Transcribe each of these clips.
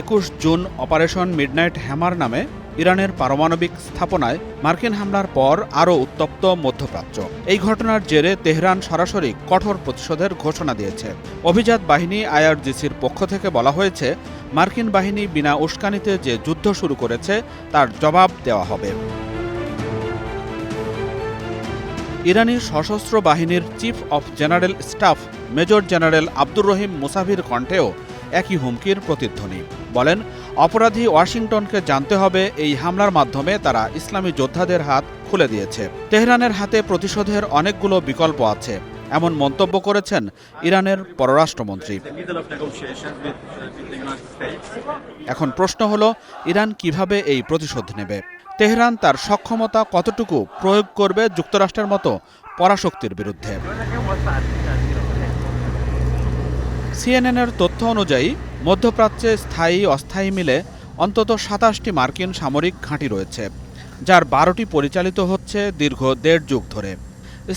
একুশ June operation midnight hammer নামে ইরানের পারমাণবিক স্থাপনায় মার্কিন হামলার পর আরও উত্তপ্ত মধ্যপ্রাচ্য। এই ঘটনার জেরে তেহরান সরাসরি কঠোর প্রতিশোধের ঘোষণা দিয়েছে। অভিজাত বাহিনী আইআরজিসির পক্ষ থেকে বলা হয়েছে, মার্কিন বাহিনী বিনা উস্কানিতে যে যুদ্ধ শুরু করেছে, তার জবাব দেওয়া হবে। ইরানি সশস্ত্র বাহিনীর chief of general staff, major general Abdur রহিম মুসাফির কণ্ঠেও একই হুমকির প্রতিধ্বনি। বলেন, অপরাধী ওয়াশিংটনকে জানতে হবে এই হামলার মাধ্যমে তারা ইসলামী যোদ্ধাদের হাত খুলে দিয়েছে। তেহরানের হাতে প্রতিশোধের অনেকগুলো বিকল্প আছে, এমন মন্তব্য করেছেন ইরানের পররাষ্ট্রমন্ত্রী. এখন প্রশ্ন হল, ইরান কীভাবে এই প্রতিশোধ নেবে? তেহরান তার সক্ষমতা কতটুকু প্রয়োগ করবে যুক্তরাষ্ট্রের মতো পরাশক্তির বিরুদ্ধে? সিএনএনের তথ্য অনুযায়ী, মধ্যপ্রাচ্যে স্থায়ী অস্থায়ী মিলে অন্তত সাতাশটি মার্কিন সামরিক ঘাঁটি রয়েছে, যার বারোটি পরিচালিত হচ্ছে দীর্ঘ দেড় যুগ ধরে।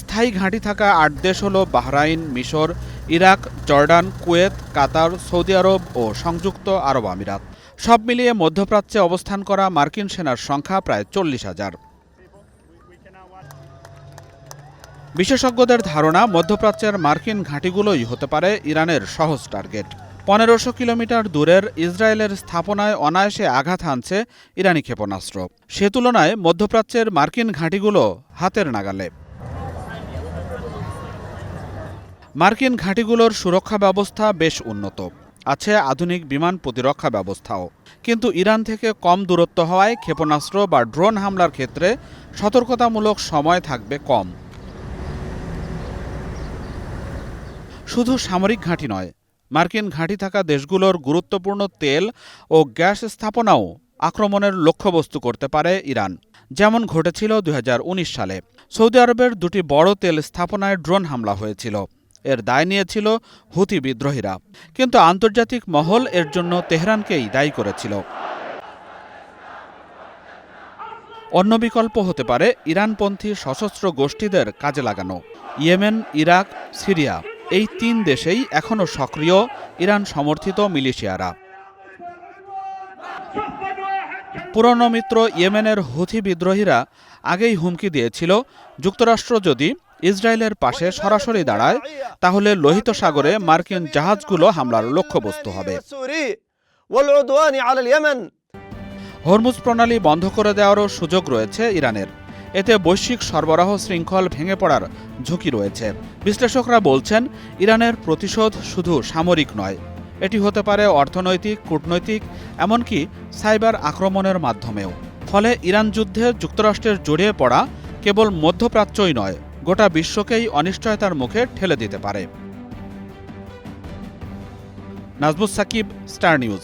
স্থায়ী ঘাঁটি থাকা আট দেশ হল বাহরাইন, মিশর, Iraq, Jordan, Kuwait, Qatar, Saudi আরব ও সংযুক্ত আরব আমিরাত। সব মিলিয়ে মধ্যপ্রাচ্যে অবস্থান করা মার্কিন সেনার সংখ্যা প্রায় চল্লিশ হাজার। বিশেষজ্ঞদের ধারণা, মধ্যপ্রাচ্যের মার্কিন ঘাঁটিগুলোই হতে পারে ইরানের সহজ টার্গেট। পনেরোশো কিলোমিটার দূরের ইসরায়েলের স্থাপনায় অনায়াসে আঘাত হানছে ইরানি ক্ষেপণাস্ত্র। সে তুলনায় মধ্যপ্রাচ্যের মার্কিন ঘাঁটিগুলো হাতের নাগালে। মার্কিন ঘাঁটিগুলোর সুরক্ষা ব্যবস্থা বেশ উন্নত। আছে আধুনিক বিমান প্রতিরক্ষা ব্যবস্থাও। কিন্তু ইরান থেকে কম দূরত্ব হওয়ায় ক্ষেপণাস্ত্র বা ড্রোন হামলার ক্ষেত্রে সতর্কতামূলক সময় থাকবে কম। শুধু সামরিক ঘাঁটি নয়, মার্কিন ঘাঁটি থাকা দেশগুলোর গুরুত্বপূর্ণ তেল ও গ্যাস স্থাপনাও আক্রমণের লক্ষ্যবস্তু করতে পারে ইরান, যেমন ঘটেছিল দু হাজার উনিশ সালে। সৌদি আরবের দুটি বড় তেল স্থাপনায় ড্রোন হামলা হয়েছিল। এর দায় নিয়েছিল হুতি বিদ্রোহীরা। কিন্তু আন্তর্জাতিক মহল এর জন্য তেহরানকেই দায়ী করেছিল। অন্য বিকল্প হতে পারে ইরানপন্থী সশস্ত্র গোষ্ঠীদের কাজে লাগানো। Yemen, Iraq, Syria. এই তিন দেশেই এখনও সক্রিয় ইরান সমর্থিত মিলিশিয়ারা। পুরনো মিত্র ইয়েমেনের হুথি বিদ্রোহীরা আগেই হুমকি দিয়েছিল, যুক্তরাষ্ট্র যদি ইসরায়েলের পাশে সরাসরি দাঁড়ায়, তাহলে লোহিত সাগরে মার্কিন জাহাজগুলো হামলার লক্ষ্যবস্তু হবে। হরমুজ প্রণালী বন্ধ করে দেওয়ারও সুযোগ রয়েছে ইরানের। এতে বৈশ্বিক সরবরাহ শৃঙ্খল ভেঙে পড়ার ঝুঁকি রয়েছে। বিশ্লেষকরা বলছেন, ইরানের প্রতিশোধ শুধু সামরিক নয়, এটি হতে পারে অর্থনৈতিক, কূটনৈতিক, এমনকি সাইবার আক্রমণের মাধ্যমেও। ফলে ইরান যুদ্ধে যুক্তরাষ্ট্রের জড়িয়ে পড়া কেবল মধ্যপ্রাচ্যই নয়, গোটা বিশ্বকেই অনিশ্চয়তার মুখে ঠেলে দিতে পারে। Nazmus Sakib, star news.